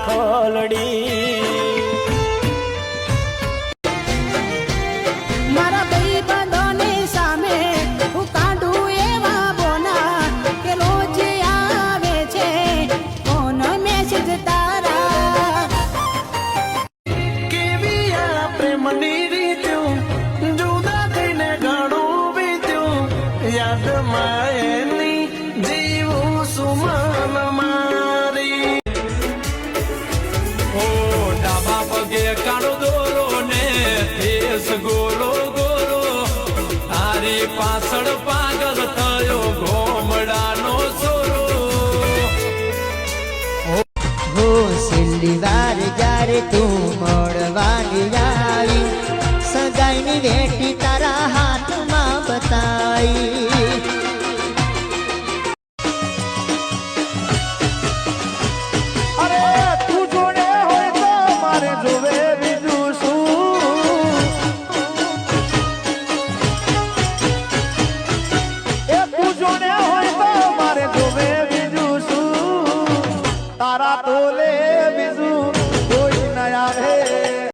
રૂવે આખલડી મારા ભાઈબંધોની સામે હું કાઢું એવા બોના કે રોજ આવે છે ફોન મેસેજ તારા. કેવી આ પ્રેમની રીત્યું જુદા થઈને ઘણું બીત્યું યાદમાં એની જીવું તારી પાછળ પાગલ થયો ઘોમડાનો છોરો હો છેલ્લી વાર જ્યારે તું bezu